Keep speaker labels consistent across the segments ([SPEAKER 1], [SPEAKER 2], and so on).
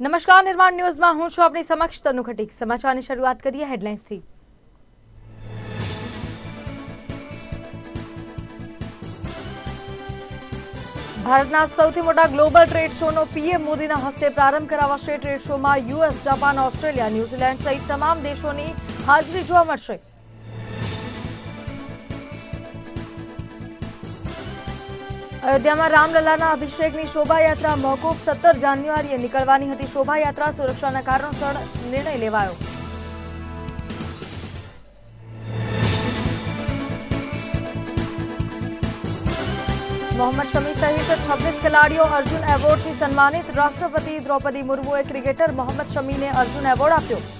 [SPEAKER 1] નમસ્કાર, નિર્માણ ન્યૂઝમાં હું છું આપણી સમક્ષ તનુ ખટીક. સમાચારની શરૂઆત કરીએ હેડલાઇન્સથી. ભારતના સૌથી મોટા ગ્લોબલ ટ્રેડ શોનો પીએમ મોદીના હસ્તે પ્રારંભ કરાવાશે ટ્રેડ શોમાં US, Japan, Australia, New Zealand સહિત તમામ દેશોની હાજરી જોવા મળશે. અયોધ્યામાં રામલલાના અભિષેકની શોભાયાત્રા મોકૂફ સત્તર જાન્યુઆરીએ નીકળવાની હતી શોભાયાત્રા સુરક્ષાના કારણોસર નિર્ણય લેવાયો મોહમ્મદ શમી સહિત છવ્વીસ ખેલાડીઓ અર્જુન એવોર્ડથી સન્માનિત રાષ્ટ્રપતિ દ્રૌપદી મુર્મુએ ક્રિકેટર મોહમ્મદ શમીને અર્જુન એવોર્ડ આપ્યો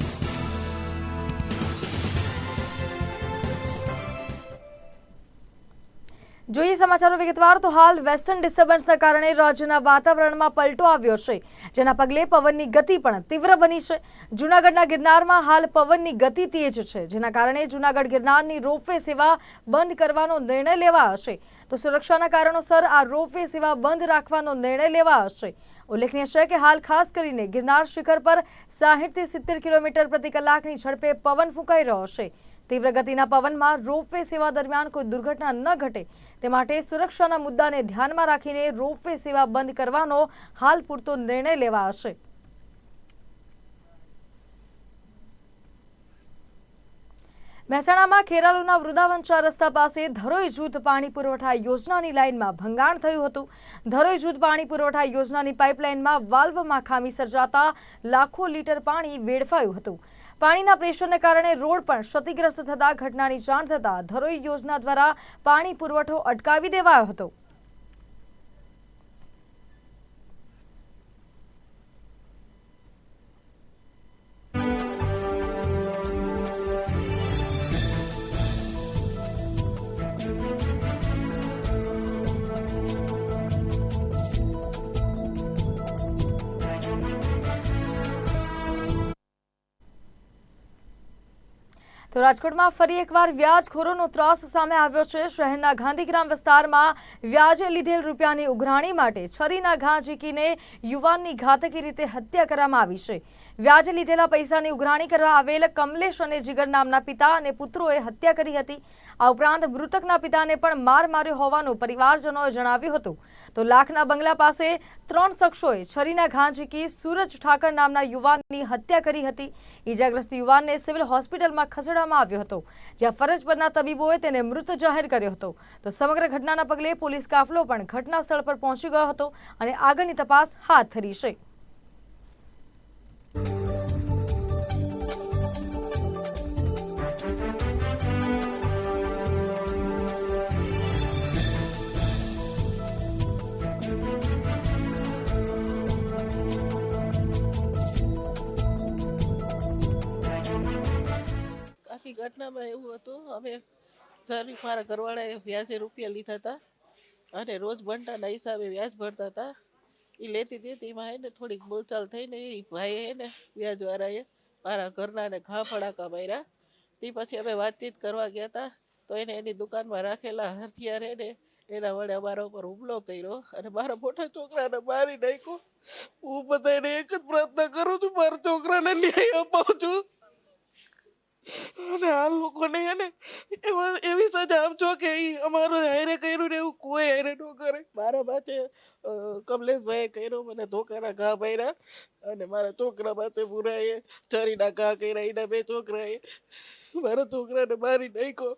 [SPEAKER 1] જોઈએ સમાચારો વિગતવાર, તો હાલ વેસ્ટર્ન ડિસ્ટર્બન્સના કારણે રાજ્યના વાતાવરણમાં પલટો આવ્યો છે, જેના પગલે પવનની ગતિ પણ તીવ્ર બની છે. જૂનાગઢના ગિરનારમાં હાલ પવનની ગતિ તેજ છે, જેના કારણે જૂનાગઢ ગિરનારની રોપવે સેવા બંધ કરવાનો નિર્ણય લેવાયો છે તો સુરક્ષાના કારણોસર આ રોપવે સેવા બંધ રાખવાનો નિર્ણય લેવાયો છે ઉલ્લેખનીય છે કે હાલ ખાસ કરીને ગિરનાર શિખર પર સાહીઠથી સિત્તેર કિલોમીટર પ્રતિ કલાકની ઝડપે પવન ફૂંકાઈ રહ્યો છે. તીવ્ર ગતિના પવનમાં રોપવે સેવા દરમિયાન કોઈ દુર્ઘટના ન ઘટે. તે માટે સુરક્ષાના મુદ્દાને ધ્યાનમાં રાખીને રોપવે સેવા બંધ કરવાનો હાલ પૂરતો નિર્ણય લેવાયો મહેસાણામાં ખેરાલુના વૃંદાવન ચાર રસ્તા પાસે ધરોઈ જૂથ પાણી પુરવઠા યોજનાની લાઇનમાં ભંગાણ થયું હતું. ધરોઈ જૂથ પાણી પુરવઠા યોજનાની પાઇપલાઇનમાં વાલ્વમાં ખામી સર્જાતા લાખો લીટર પાણી વેડફાયું હતું. પાણીના પ્રેશરને કારણે રોડ પણ ક્ષતિગ્રસ્ત થતા ઘટનાની જાણ થતાં ધરોઈ યોજના દ્વારા પાણી પુરવઠો અટકાવી દેવાયો હતો. તો રાજકોટમાં ફરી એકવાર વ્યાજખોરોનો ત્રાસ સામે આવ્યો છે. શહેરના ગાંધીગ્રામ વિસ્તારમાં વ્યાજે લીધેલ રૂપિયાની ઉઘરાણી માટે છરીના ઘા ઝીકીને યુવાનની ઘાતકી રીતે હત્યા કરવામાં આવી છે. વ્યાજે લીધેલા પૈસાની ઉઘરાણી કરવા આવેલ કમલેશ અને જીગર નામના પિતા અને પુત્રોએ હત્યા કરી હતી. આ ઉપરાંત મૃતકના પિતાને પણ માર માર્યો હોવાનું પરિવારજનોએ જણાવ્યું હતું. તો લાખના બંગલા પાસે ત્રણ શખ્સોએ છરીના ઘા ઝીકી સૂરજ ઠાકર નામના યુવાનની હત્યા કરી હતી. ઈજાગ્રસ્ત યુવાનને સિવિલ હોસ્પિટલમાં ખસેડવામાં આવ્યો હતો. જ્યાં ફરજ પરના તબીબોએ તેને મૃત જાહેર કર્યો હતો. તો સમગ્ર ઘટનાના પગલે પોલીસ કાફલો પણ ઘટના સ્થળ પર પહોંચી ગયો હતો અને આગળની તપાસ હાથ ધરી છે.
[SPEAKER 2] આખી ઘટનામાં એવું હતું, અમે જરી મારા ઘરવાળાએ વ્યાજે રૂપિયા લીધા હતા અને રોજ ભણતાના હિસાબે વ્યાજ ભરતા હતા. એ લેતી દેતી, એમાં એને થોડીક બોલચાલ થઈને એ ભાઈએ એને વ્યાજવાળાએ મારા ઘરનાને ઘા ફડાકા માર્યા. તે પછી અમે વાતચીત કરવા ગયા હતા, તો એને એની દુકાનમાં રાખેલા હથિયાર હે ને એના વડે અમારા ઉપર હુમલો કર્યો અને મારા મોટા છોકરાને મારી નાખ્યો. હું બધાને એક જ પ્રાર્થના કરું છું, મારા છોકરાને ન્યાય અપાવું છું. અને આ લોકોને હે ને એવા એવી સજા આપજો કે એ અમારું હારે કર્યું ને એવું કોઈ હારે ન કરે. મારા માથે કમલેશભાઈએ કર્યો, મને ધોકાના ઘા ભર્યા અને મારા છોકરા માથે બુરાએ ચરીના ઘા કર્યા, એના બે છોકરાએ. મારા છોકરાને મારી નાખ્યો.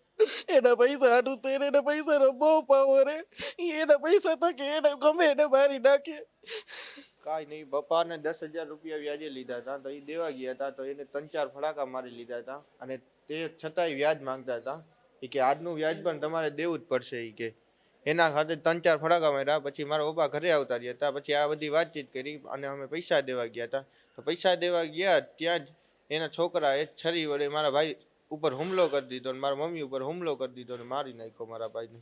[SPEAKER 2] એના પૈસા હાટું તેને એના પૈસાનો બહુ પાવર રે એના પૈસા થકે એને ગમે એને મારી નાખે.
[SPEAKER 3] કાંઈ નહીં પપ્પાને દસ હજાર રૂપિયા વ્યાજે લીધા હતા તો એ દેવા ગયા હતા તો એને ત્રણ ચાર ફડાકા મારી લીધા હતા અને તે છતાંય વ્યાજ માંગતા હતા. એ કે આજનું વ્યાજ પણ તમારે દેવું જ પડશે એ કે. એના ખાતે ત્રણ ચાર ફડાકા માર્યા, પછી મારા પપ્પા ઘરે આવતા રહ્યા હતા, પછી આ બધી વાતચીત કરી અને અમે પૈસા દેવા ગયા હતા. તો પૈસા દેવા ગયા ત્યાં જ એના છોકરાએ છરી વડે મારા ભાઈ ઉપર હુમલો કરી દીધો અને મારા મમ્મી ઉપર હુમલો કરી દીધો અને મારી નાખ્યો મારા ભાઈને.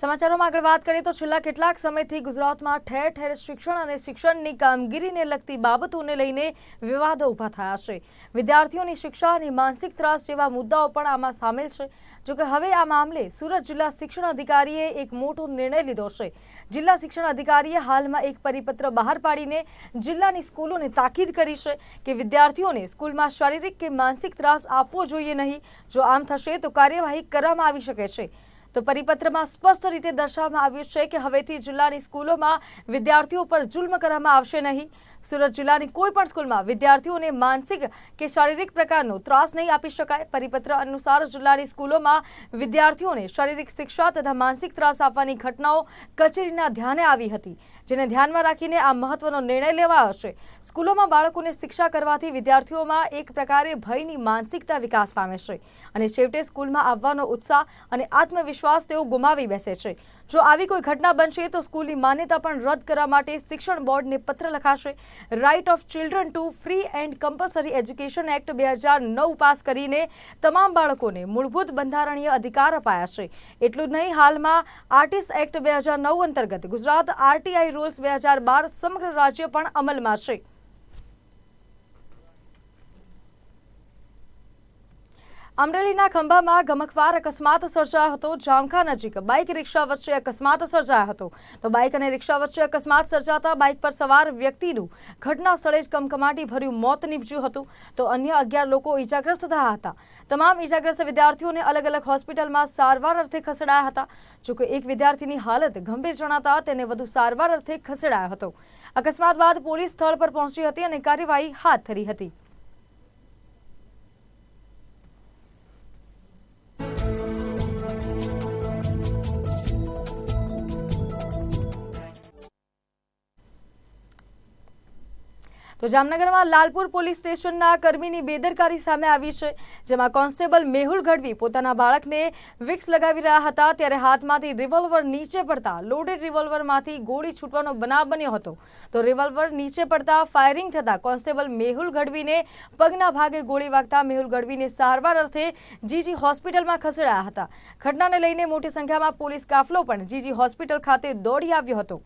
[SPEAKER 1] સમાચારોમાં આગળ વાત કરીએ તો છેલ્લા કેટલાક સમયથી ગુજરાતમાં ઠેર ઠેર શિક્ષણ અને શિક્ષણની કામગીરીને લગતી બાબતોને લઈને વિવાદો ઊભા થયા છે. વિદ્યાર્થીઓની શિક્ષા અને માનસિક ત્રાસ જેવા મુદ્દાઓ પણ આમાં સામેલ છે. જોકે હવે આ મામલે સુરત જિલ્લા શિક્ષણ અધિકારીએ એક મોટો નિર્ણય લીધો છે. જિલ્લા શિક્ષણ અધિકારીએ હાલમાં એક પરિપત્ર બહાર પાડીને જિલ્લાની સ્કૂલોને તાકીદ કરી છે કે વિદ્યાર્થીઓને સ્કૂલમાં શારીરિક કે માનસિક ત્રાસ આપવો જોઈએ નહીં. જો આમ થશે તો કાર્યવાહી કરવામાં આવી શકે છે. તો પરિપત્રમાં સ્પષ્ટ રીતે દર્શાવવામાં આવ્યું છે કે હવેથી જિલ્લાની સ્કૂલોમાં વિદ્યાર્થીઓ પર જુલ્મ કરવામાં આવશે નહીં. સુરત જિલ્લાની કોઈ પણ સ્કૂલમાં વિદ્યાર્થીઓને માનસિક કે શારીરિક પ્રકારનો ત્રાસ નહીં આપી શકાય. પરિપત્ર અનુસાર જિલ્લાની સ્કૂલોમાં વિદ્યાર્થીઓને શારીરિક શિક્ષા તથા માનસિક ત્રાસ આપવાની ઘટનાઓ કચેરીના ધ્યાને આવી હતી, જેને ધ્યાનમાં રાખીને આ મહત્વનો નિર્ણય લેવાયો છે. સ્કૂલોમાં બાળકોને શિક્ષા કરવાથી વિદ્યાર્થીઓમાં એક પ્રકારે ભયની માનસિકતા વિકાસ પામે છે અને છેવટે સ્કૂલમાં આવવાનો ઉત્સાહ અને આત્મવિશ્વાસ તેઓ ગુમાવી બેસે છે. જો આવી કોઈ ઘટના બનશે તો સ્કૂલની માન્યતા પણ રદ કરવા માટે શિક્ષણ બોર્ડને પત્ર લખાશે. Right of children to free and compulsory education act બે હજાર નવ પાસ કરીને તમામ બાળકોને મૂળભૂત બંધારણીય અધિકાર અપાયા છે. એટલું જ નહીં, હાલમાં આર્ટિસ્ટ એક્ટ બે હજાર નવ અંતર્ગત ગુજરાત આરટીઆઈ રૂલ્સ બે હજાર બાર સમગ્ર રાજ્ય પણ અમલમાં છે. અમરેલીના ખંભામાં ગમકવાર અકસ્માત સર્જાયો હતો. જામખા નજીક બાઇક રિક્ષા વચ્ચે અકસ્માત સર્જાયો હતો. તો બાઇક અને રિક્ષા વચ્ચે અકસ્માત સર્જાતા બાઇક પર સવાર વ્યક્તિનું ઘટના સ્થળે જ કમકમાટી ભર્યું મોત નીપજ્યું હતું. તો અન્ય અગિયાર લોકો ઈજાગ્રસ્ત થયા હતા. તમામ ઈજાગ્રસ્ત વિદ્યાર્થીઓને અલગ અલગ હોસ્પિટલમાં સારવાર અર્થે ખસેડાયા હતા. જોકે એક વિદ્યાર્થીની હાલત ગંભીર જણાતા તેને વધુ સારવાર અર્થે ખસેડાયો હતો. અકસ્માત બાદ પોલીસ સ્થળ પર પહોંચી હતી અને કાર્યવાહી હાથ ધરી હતી. તો જામનગરમાં લાલપુર પોલીસ સ્ટેશનના કર્મીની બેદરકારી સામે આવી છે, જેમાં કોન્સ્ટેબલ મેહુલ ગઢવી પોતાના બાળકને વિક્સ લગાવી રહ્યા હતા, ત્યારે હાથમાંથી રિવોલ્વર નીચે પડતા લોડેડ રિવોલ્વરમાંથી ગોળી છૂટવાનો બનાવ બન્યો હતો. તો રિવોલ્વર નીચે પડતા ફાયરિંગ થતા કોન્સ્ટેબલ મેહુલ ગઢવીને પગના ભાગે ગોળી વાગતા મેહુલ ગઢવીને સારવાર અર્થે જીજી હોસ્પિટલમાં ખસેડાયા હતા. ઘટનાને લઈને મોટી સંખ્યામાં પોલીસ કાફલો પણ જીજી હોસ્પિટલ ખાતે દોડી આવ્યો હતો.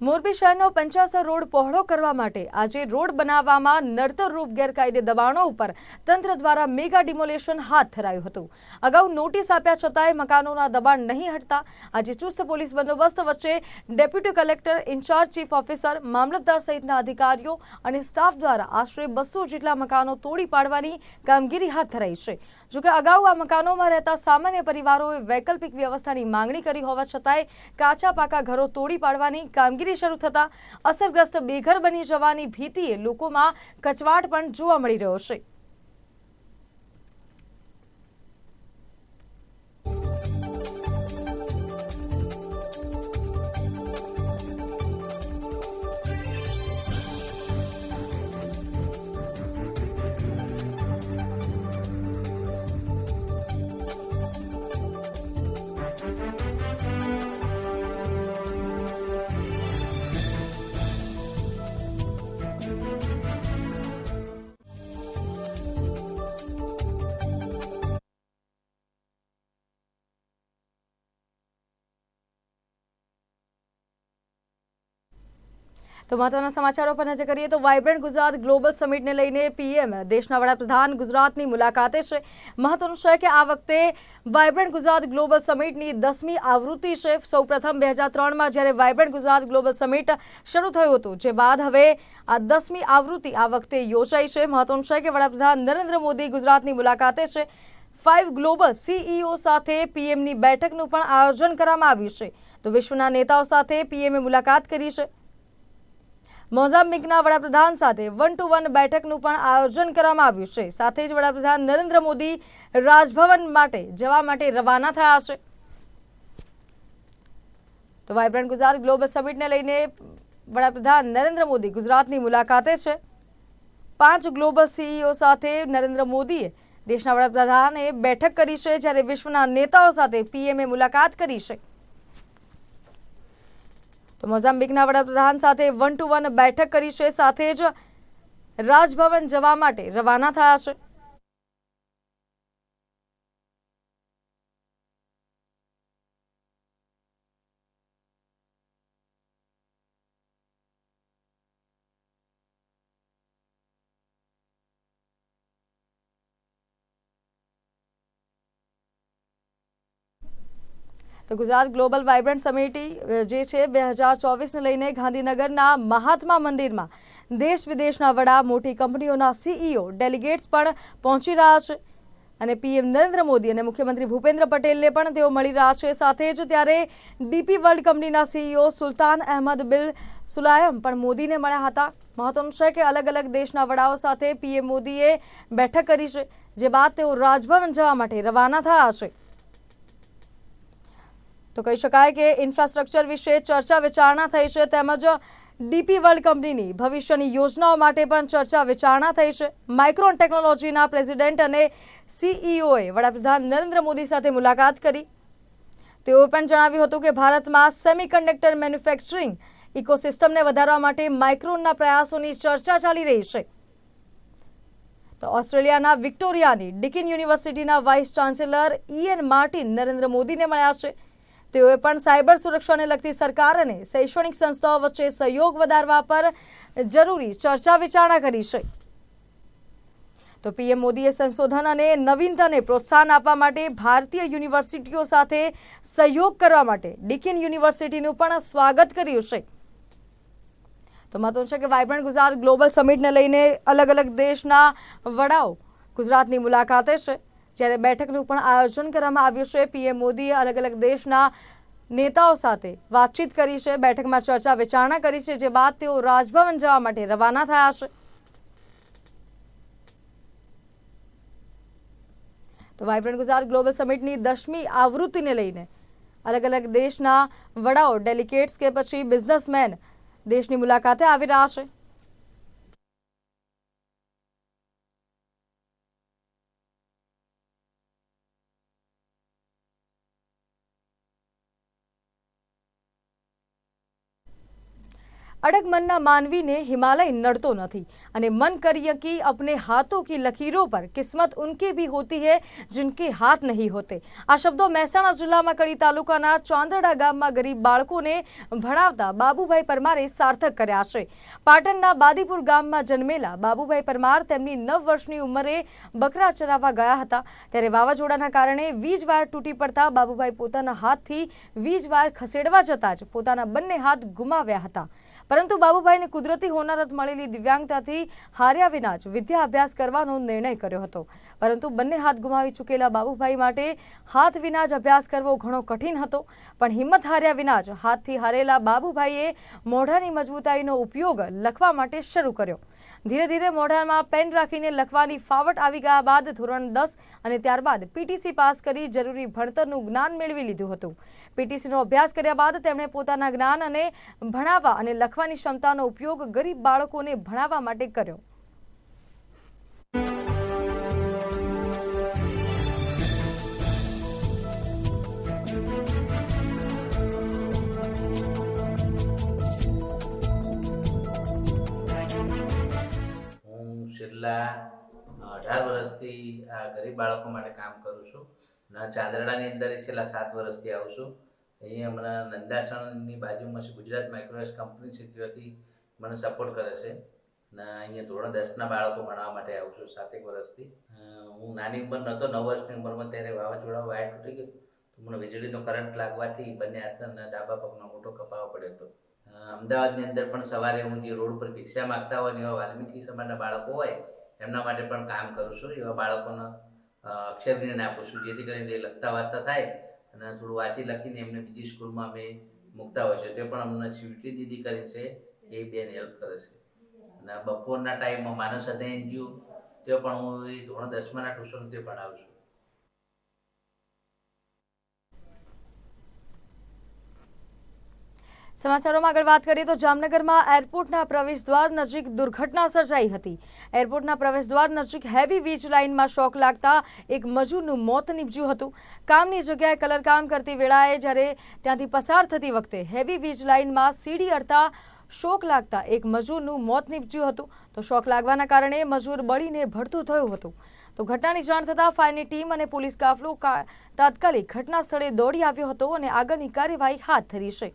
[SPEAKER 1] મોરબી શહેરનો પંચાસર રોડ પહોળો કરવા માટે આજે રોડ બનાવવામાં નડતરરૂપ ગેરકાયદે દબાણો ઉપર તંત્ર દ્વારા મેગા ડિમોલેશન હાથ ધરાયું હતું. અગાઉ નોટિસ આપ્યા છતાંય મકાનોના દબાણ નહીં હટતા આજે ચુસ્ત પોલીસ બંદોબસ્ત વચ્ચે deputy collector in-charge chief officer, મામલતદાર સહિતના અધિકારીઓ અને સ્ટાફ દ્વારા આશરે બસો જેટલા મકાનો તોડી પાડવાની કામગીરી હાથ ધરાઈ છે. જોકે અગાઉ આ મકાનોમાં રહેતા સામાન્ય પરિવારોએ વૈકલ્પિક વ્યવસ્થાની માંગણી કરી હોવા છતાંય કાચા પાકા ઘરો તોડી પાડવાની કામગીરી શરૂ થતાં અસરગ્રસ્ત બેઘર બની જવાની ભીતિએ લોકોમાં કચવાટ પણ જોવા મળી રહ્યો છે. તો મહત્વના સમાચારો પર નજર કરીએ તો વાઇબ્રન્ટ ગુજરાત ગ્લોબલ સમિટને લઈને પીએમ દેશના વડાપ્રધાન ગુજરાતની મુલાકાતે છે. મહત્વનું છે કે આ વખતે વાઇબ્રન્ટ ગુજરાત ગ્લોબલ સમિટની દસમી આવૃત્તિ છે. સૌપ્રથમ બે હજાર ત્રણમાં જ્યારે વાઇબ્રન્ટ ગુજરાત ગ્લોબલ સમિટ શરૂ થયું હતું, જે બાદ હવે આ દસમી આવૃત્તિ આ વખતે યોજાઈ છે. મહત્વનું છે કે વડાપ્રધાન નરેન્દ્ર મોદી ગુજરાતની મુલાકાતે છે. ફાઇવ ગ્લોબલ સીઈઓ સાથે પીએમની બેઠકનું પણ આયોજન કરવામાં આવ્યું છે. તો વિશ્વના નેતાઓ સાથે પીએમએ મુલાકાત કરી છે. મોઝામ્બિકના વડાપ્રધાન સાથે વન ટુ વન બેઠકનું પણ આયોજન કરવામાં આવ્યું છે. સાથે જ વડાપ્રધાન નરેન્દ્ર મોદી રાજભવન માટે જવા માટે રવાના થયા છે. તો વાઇબ્રન્ટ ગુજરાત ગ્લોબલ સમિટને લઈને વડાપ્રધાન નરેન્દ્ર મોદી ગુજરાતની મુલાકાતે છે. પાંચ ગ્લોબલ સીઈઓ સાથે નરેન્દ્ર મોદીએ દેશના વડાપ્રધાને બેઠક કરી છે, જ્યારે વિશ્વના નેતાઓ સાથે પીએમએ મુલાકાત કરી છે. તો મોઝામ્બિકના વડાપ્રધાન સાથે વન ટુ વન બેઠક કરી છે, સાથે જ રાજભવન જવા માટે રવાના થયા છે. ગુજરાત ગ્લોબલ વાઇબ્રન્ટ સમિટી જે છે, બે હજાર ચોવીસને લઈને ગાંધીનગરના મહાત્મા મંદિરમાં દેશ વિદેશના વડા, મોટી કંપનીઓના સીઈઓ ડેલિગેટ્સ પણ પહોંચી રહ્યા છે. અને પીએમ નરેન્દ્ર મોદી અને મુખ્યમંત્રી ભૂપેન્દ્ર પટેલને પણ તેઓ મળી રહ્યા છે. સાથે જ ત્યારે ડીપી વર્લ્ડ કંપનીના CEO Sultan Ahmed bin Sulayem પણ મોદીને મળ્યા હતા. મહત્વનું છે કે અલગ અલગ દેશના વડાઓ સાથે પીએમ મોદીએ બેઠક કરી છે, જે બાદ તેઓ રાજભવન જવા માટે રવાના થયા છે. તો કહી શકાય કે ઇન્ફ્રાસ્ટ્રક્ચર વિશે ચર્ચા વિચારણા થઈ છે તેમજ ડીપી વર્લ્ડ કંપનીની ભવિષ્યની યોજનાઓ માટે પણ ચર્ચા વિચારણા થઈ છે. માઇક્રોન ટેકનોલોજીના પ્રેસિડેન્ટ અને સીઈઓએ વડાપ્રધાન નરેન્દ્ર મોદી સાથે મુલાકાત કરી. તેઓ પણ જણાવ્યું હતું કે ભારતમાં સેમિકન્ડક્ટર મેન્યુફેક્ચરિંગ ઇકોસિસ્ટમને વધારવા માટે માઇક્રોનના પ્રયાસોની ચર્ચા ચાલી રહી છે. તો ઓસ્ટ્રેલિયાના વિક્ટોરિયાની ડિકિન યુનિવર્સિટીના vice chancellor Ian Martin Narendra મોદીને મળ્યા છે. તેઓએ પણ સાયબર સુરક્ષાને લગતી સરકાર અને શૈક્ષણિક સંસ્થાઓ વચ્ચે સહયોગ વધારવા પર જરૂરી ચર્ચા વિચારણા કરી છે. તો પીએમ મોદીએ સંશોધન અને નવીનતાને પ્રોત્સાહન આપવા માટે ભારતીય યુનિવર્સિટીઓ સાથે સહયોગ કરવા માટે ડિકિન યુનિવર્સિટીનું પણ સ્વાગત કર્યું છે. તો મહત્વનું છે કે વાઇબ્રન્ટ ગુજરાત ગ્લોબલ સમિટને લઈને અલગ અલગ દેશના વડાઓ ગુજરાતની મુલાકાતે છે. જ્યારે બેઠકનું પણ આયોજન કરવામાં આવ્યું છે. પીએમ મોદીએ અલગ અલગ દેશના નેતાઓ સાથે વાતચીત કરી છે. બેઠકમાં ચર્ચા વિચારણા કરી છે, જે બાદ તેઓ રાજભવન જવા માટે રવાના થયા છે. તો વાઇબ્રન્ટ ગુજરાત ગ્લોબલ સમિટની દસમી આવૃત્તિને લઈને અલગ અલગ દેશના વડાઓ, ડેલિગેટ્સ કે પછી બિઝનેસમેન દેશની મુલાકાતે આવી રહ્યા છે. અડગ મનના માનવીને હિમાલય નડતો નથી. અને મન કરીએ કે અપને હાથો કી લકીરો પર કિસ્મત ઉનકી ભી હોતી હૈ જિનકે હાથ નહીં હોતે. આ શબ્દો મહેસાણા જિલ્લામાં કડી તાલુકાના ચાંદડા ગામમાં ગરીબ બાળકોને ભણાવતા બાબુભાઈ પરમારે સાર્થક કર્યા છે. પાટણના બાદીપુર ગામમાં જન્મેલા બાબુભાઈ પરમાર તેમની નવ વર્ષની ઉંમરે બકરા ચરાવવા ગયા હતા. ત્યારે વાવાઝોડાના કારણે વીજ વાયર તૂટી પડતા બાબુભાઈ પોતાના હાથથી વીજવાયર ખસેડવા જતાં જ પોતાના બંને હાથ ગુમાવ્યા હતા. પરંતુ બાબુભાઈને કુદરતી હોનારત મળેલી દિવ્યાંગતાથી હાર્યા વિના જ વિદ્યા અભ્યાસ કરવાનો નિર્ણય કર્યો હતો. પરંતુ બંને હાથ ગુમાવી ચૂકેલા બાબુભાઈ માટે હાથ વિના જ અભ્યાસ કરવો ઘણો કઠિન હતો. પણ હિંમત હાર્યા વિના જ હાથથી હારેલા બાબુભાઈએ મોઢાની મજબૂતાઈનો ઉપયોગ લખવા માટે શરૂ કર્યો. ધીરે ધીરે મોઢામાં પેન રાખીને લખવાની ફાવટ આવી ગયા બાદ ધોરણ દસ અને ત્યારબાદ પીટીસી પાસ કરી જરૂરી ભણતરનું જ્ઞાન મેળવી લીધું હતું. પીટીસીનો અભ્યાસ કર્યા બાદ તેમણે પોતાના જ્ઞાન અને ભણાવવા અને લખવાની ક્ષમતાનો ઉપયોગ ગરીબ બાળકોને ભણાવવા માટે કર્યો.
[SPEAKER 4] છેલ્લા અઢાર વર્ષથી આ ગરીબ બાળકો માટે કામ કરું છું. અને ચાંદરડાની અંદર છેલ્લા સાત વર્ષથી આવું છું. અહીંયા હમણાં નંદાસણની બાજુમાં છે, ગુજરાત માઇક્રોવેસ કંપની છે ત્યાંથી મને સપોર્ટ કરે છે. ને, અહીંયા ધોરણ દસના બાળકો ભણાવવા માટે આવું છું, સાતેક વર્ષથી. હું નાની ઉંમર નહોતો, નવ વર્ષની ઉંમરમાં ત્યારે વાવાઝોડા વાયર તૂટી ગયું. મને વીજળીનો કરંટ લાગવાથી બંને હાથના ડાબા પગનો મોટો કપાવો પડ્યો હતો. અમદાવાદની અંદર પણ સવારે હું જે રોડ પર ભિક્ષા માગતા હોય એવા વાલ્મીકી સમાજના બાળકો હોય, એમના માટે પણ કામ કરું છું. એવા બાળકોને અક્ષર જ્ઞાન આપું છું. જેથી કરીને લખતા વાંચતા થાય અને થોડું વાંચી લખીને એમને બીજી સ્કૂલમાં અમે મૂકતા હોય છે. તે પણ અમને સ્વીટી દીદી કરી છે. એ બેન હેલ્પ કરે છે. અને બપોરના ટાઈમમાં માનવ સાધન એનજીઓ તે પણ હું એ ધોરણ દસમાના ટ્યુશન તે ભણાવું છું.
[SPEAKER 1] સમાચારોમાં આગળ વાત કરીએ તો જામનગરમાં એરપોર્ટના પ્રવેશ દ્વાર નજીક દુર્ઘટના સર્જાઈ હતી. એરપોર્ટના પ્રવેશ દ્વાર નજીક હેવી વીજ લાઇનમાં શોક લાગતા એક મજૂરનું મોત નીપજ્યું હતું. કામની જગ્યાએ કલરકામ કરતી વેળાએ જ્યારે ત્યાંથી પસાર થતી વખતે હેવી વીજ લાઇનમાં સીડી અડતા શોક લાગતા એક મજૂરનું મોત નીપજ્યું હતું. તો શોક લાગવાના કારણે મજૂર બળીને ભડતું થયું હતું. તો ઘટનાની જાણ થતાં ફાયરની ટીમ અને પોલીસ કાફલો તાત્કાલિક ઘટના સ્થળે દોડી આવ્યો હતો અને આગળની કાર્યવાહી હાથ ધરી છે.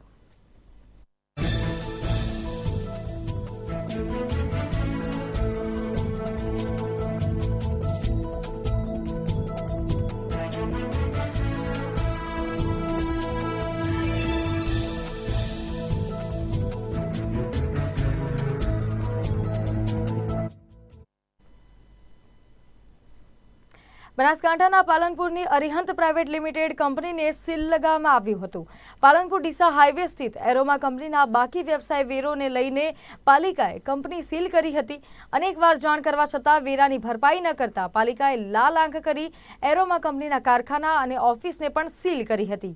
[SPEAKER 1] બનાસકાંઠાના પાલનપુરની અરિહંત પ્રાઇવેટ લિમિટેડ કંપનીને સીલ લગાવવામાં આવ્યું હતું. પાલનપુર ડીસા હાઈવે સ્થિત એરોમા કંપનીના બાકી વ્યવસાય વેરોને લઈને પાલિકાએ કંપની સીલ કરી હતી. અનેકવાર જાણ કરવા છતાં વેરાની ભરપાઈ ન કરતા પાલિકાએ લાલ આંખ કરી એરોમા કંપનીના કારખાના અને ઓફિસને પણ સીલ કરી હતી.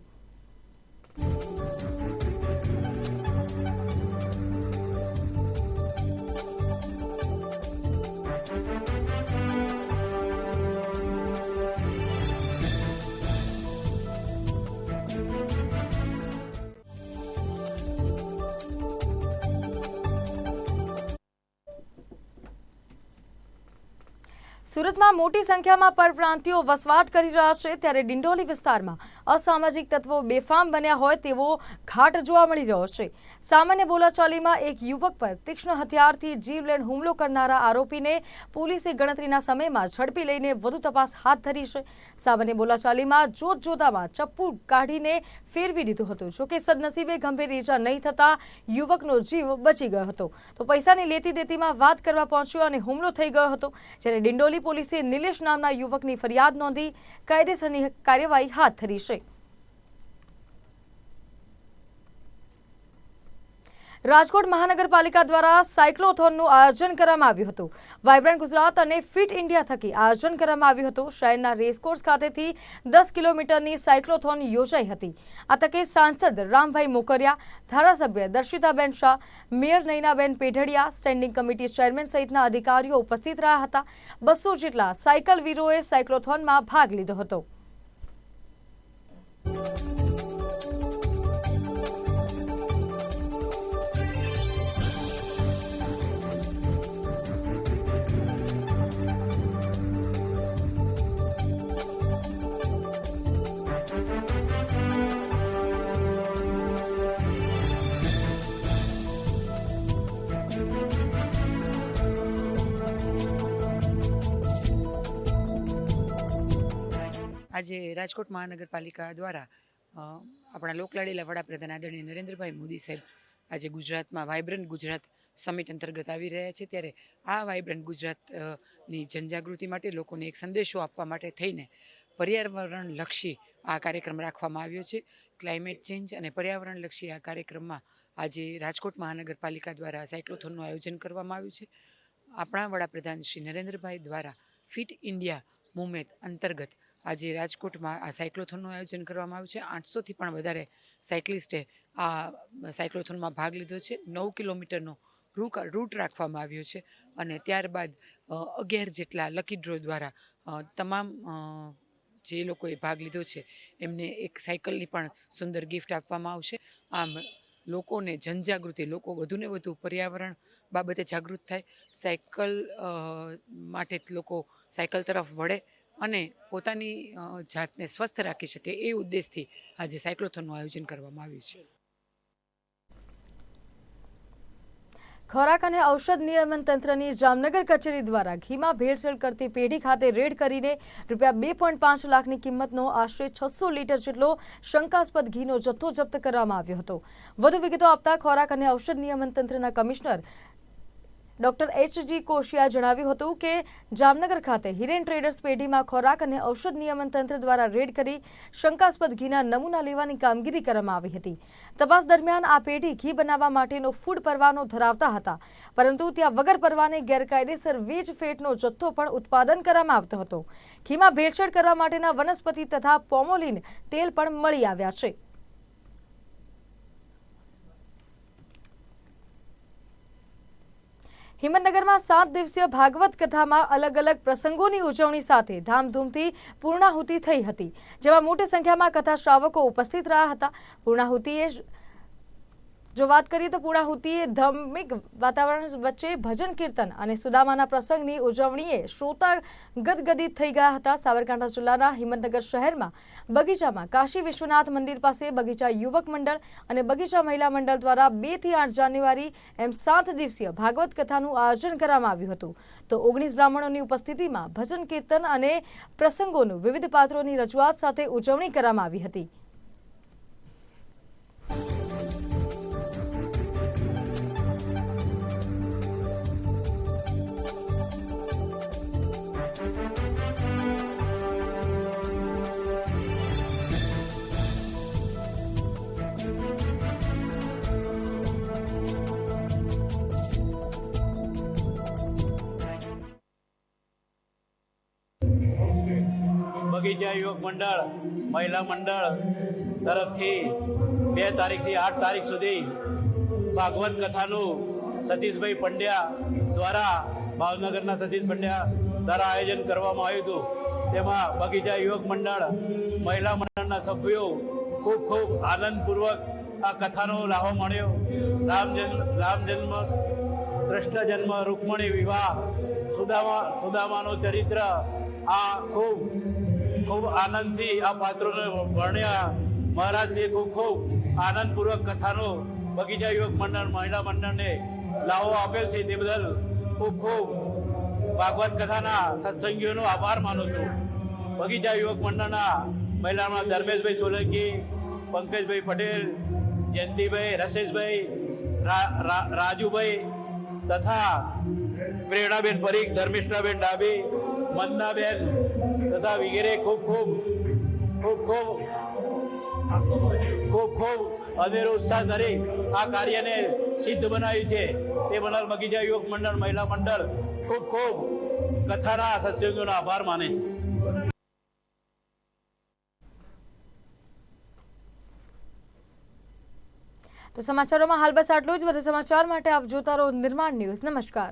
[SPEAKER 1] સુરતમાં મોટી સંખ્યામાં પરપ્રાંતિયો વસવાટ કરી રહ્યા છે ત્યારે ડિંડોલી વિસ્તારમાં અસામાજિક તત્વો બેફામ બન્યા હોય તેવો ઘાટ જોવા મળી રહ્યો છે. સામાન્ય બોલાચાલીમાં એક યુવક પર તીક્ષ્ણ હથિયારથી જીવલેણ હુમલો કરનારા આરોપીને પોલીસે ગણતરીના સમયમાં ઝડપી લઈને વધુ તપાસ હાથ ધરી છે. સામાન્ય બોલાચાલીમાં જોત જોતામાં ચપ્પુ કાઢીને ફેરવી દીધું હતું. જોકે સદનસીબે ગંભીર ઈજા નહીં થતા યુવકનો જીવ બચી ગયો હતો. તો પૈસાની લેતી દેતીમાં વાત કરવા પહોંચ્યો અને હુમલો થઈ ગયો હતો. જ્યારે ડિંડોલી પોલીસે નિલેશ નામના યુવકની ફરિયાદ નોંધી કાયદેસરની કાર્યવાહી હાથ ધરી છે. રાજકોટ મહાનગરપાલિકા દ્વારા સાયક્લોથોનનું આયોજન કરવામાં આવ્યું હતું. વાઇબ્રન્ટ ગુજરાત અને ફિટ ઇન્ડિયા થકી આયોજન કરવામાં આવ્યું હતું. શહેરના રેસકોર્સ ખાતેથી દસ કિલોમીટરની સાયક્લોથોન યોજાઈ હતી. આ તકે સાંસદ રામભાઈ મોકરિયા, ધારાસભ્ય Darshitaben Shah, mayor Nainaben Pedhadiya, standing committee chairman સહિતના અધિકારીઓ ઉપસ્થિત રહ્યા હતા. બસો જેટલા સાયકલ વીરોએ સાયક્લોથોનમાં ભાગ લીધો હતો.
[SPEAKER 5] આજે રાજકોટ મહાનગરપાલિકા દ્વારા આપણા લોકલાડીલા વડાપ્રધાન આદરણીય નરેન્દ્રભાઈ મોદી સાહેબ આજે ગુજરાતમાં વાઇબ્રન્ટ ગુજરાત સમિટ અંતર્ગત આવી રહ્યા છે. ત્યારે આ વાઇબ્રન્ટ ગુજરાતની જનજાગૃતિ માટે, લોકોને એક સંદેશો આપવા માટે થઈને પર્યાવરણલક્ષી આ કાર્યક્રમ રાખવામાં આવ્યો છે. ક્લાઇમેટ ચેન્જ અને પર્યાવરણલક્ષી આ કાર્યક્રમમાં આજે રાજકોટ મહાનગરપાલિકા દ્વારા સાયક્લોથોનનું આયોજન કરવામાં આવ્યું છે. આપણા વડાપ્રધાન શ્રી નરેન્દ્રભાઈ દ્વારા ફિટ ઇન્ડિયા મુવમેન્ટ અંતર્ગત આજે રાજકોટમાં આ સાયક્લોથોનનું આયોજન કરવામાં આવ્યું છે. આઠસોથી પણ વધારે સાયકલિસ્ટે આ સાયક્લોથોનમાં ભાગ લીધો છે. નવ કિલોમીટરનો રૂટ રૂટ રાખવામાં આવ્યો છે અને ત્યારબાદ અગિયાર જેટલા લકી ડ્રો દ્વારા તમામ જે લોકોએ ભાગ લીધો છે એમને એક સાયકલની પણ સુંદર ગિફ્ટ આપવામાં આવશે. આમ લોકોને જનજાગૃતિ, લોકો વધુને વધુ પર્યાવરણ બાબતે જાગૃત થાય. સાયકલ માટે જ લોકો સાયકલ તરફ વળે. અને પોતાની જાતને સ્વસ્થ રાખી શકે એ ઉદ્દેશથી આજે સાયક્લોથોનનું આયોજન કરવામાં આવ્યું છે.
[SPEAKER 1] ખોરાક અને ઔષધ નિયમન તંત્રની જામનગર કચેરી દ્વારા ઘીમાં ભેળસેળ કરતી પેઢી ખાતે રેડ કરીને રૂપિયા બે પોઈન્ટ પાંચ લાખની કિંમતનો આશરે છસો લીટર જેટલો શંકાસ્પદ ઘીનો જથ્થો જપ્ત કરવામાં આવ્યો હતો. વધુ વિગતો આપતા ખોરાક અને ઔષધ નિયમન તંત્રના commissioner doctor H G Koshia જણાવ્યું હતું કે જામનગર ખાતે હિરેન ટ્રેડર્સ પેઢીમાં ખોરાક અને ઔષધ નિયમન તંત્ર દ્વારા રેડ કરી શંકાસ્પદ ઘીના નમૂના લેવાની કામગીરી કરવામાં આવી હતી. તપાસ દરમિયાન આ પેઢી ઘી બનાવવા માટેનો ફૂડ પરવાનો ધરાવતા હતા. પરંતુ ત્યાં વગર પરવાને ગેરકાયદેસર વીજ ફેટનો જથ્થો પણ ઉત્પાદન કરવામાં આવતો હતો. ઘીમાં ભેળસેળ કરવા માટેના વનસ્પતિ તથા પોમોલિન તેલ પણ મળી આવ્યા છે. હિંમતનગરમાં સાત દિવસીય ભાગવત કથામાં અલગ અલગ પ્રસંગોની ઉજવણી સાથે ધામધૂમથી પૂર્ણાહુતિ થઈ હતી, જેમાં મોટી સંખ્યામાં કથા શ્રાવકો ઉપસ્થિત રહ્યા હતા. પૂર્ણાહુતિએ જો વાત કરીએ તો પૂર્ણાહુતિએ ધાર્મિક વાતાવરણ વચ્ચે ભજન, કીર્તન અને સુદામાના પ્રસંગની ઉજવણીએ શ્રોતા ગદગદિત થઈ ગયા હતા. સાબરકાંઠા જિલ્લાના હિંમતનગર શહેરમાં બગીચામાં કાશી વિશ્વનાથ મંદિર પાસે બગીચા યુવક મંડળ અને બગીચા મહિલા મંડળ દ્વારા બેથી આઠ જાન્યુઆરી એમ સાત દિવસીય ભાગવત કથાનું આયોજન કરવામાં આવ્યું હતું. તો ઓગણીસ બ્રાહ્મણોની ઉપસ્થિતિમાં ભજન, કીર્તન અને પ્રસંગોનું વિવિધ પાત્રોની રજૂઆત સાથે ઉજવણી કરવામાં આવી હતી.
[SPEAKER 6] બગીચા યુવક મંડળ, મહિલા મંડળ તરફથી બે તારીખથી આઠ તારીખ સુધી ભાગવત કથાનું સતીશભાઈ પંડ્યા દ્વારા ભાવનગરના સતીશ પંડ્યા દ્વારા આયોજન કરવામાં આવ્યું હતું. તેમાં બગીચા યુવક મંડળ, મહિલા મંડળના સભ્યો ખૂબ ખૂબ આનંદપૂર્વક આ કથાનો લાહો મળ્યો રામ જન્મ રામ જન્મ, કૃષ્ણ જન્મ, રૂકમણી વિવાહ, સુદામા, સુદામાનું ચરિત્ર, આ ખૂબ ખૂબ આનંદથી આ પાત્રોને વર્ણ્યા. મહારાજશ્રીએ ખૂબ ખૂબ આનંદપૂર્વક કથાનો બગીચા યુવક મંડળ, મહિલા મંડળને લાવો આપેલ છે તે બદલ ખૂબ ખૂબ ભાગવત કથાના સત્સંગીઓનો આભાર માનું છું. બગીચા યુવક મંડળના મહિલામાં ધર્મેશભાઈ સોલંકી, પંકજભાઈ પટેલ, જયંતિભાઈ રસેશભાઈ રા- રા- રાજુભાઈ તથા પ્રેરણાબેન પરીખ, ધર્મિષ્ઠાબેન ડાબી મંદાબેન તથા વગેરે ખૂબ ખૂબ ખૂબ ખૂબ ખૂબ ખૂબ અનેરો ઉત્સાહ ધરી આ કાર્યને સિદ્ધ બનાવ્યું છે. તે બદલ બગીચા યુવક મંડળ, મહિલા મંડળ ખૂબ ખૂબ કથાના સત્સંગોનો આભાર માને છે.
[SPEAKER 1] તો સમાચારોમાં હાલ બસ આટલું જ. વધુ સમાચાર માટે આપ જોતા રહો નિર્માણ ન્યૂઝ. નમસ્કાર.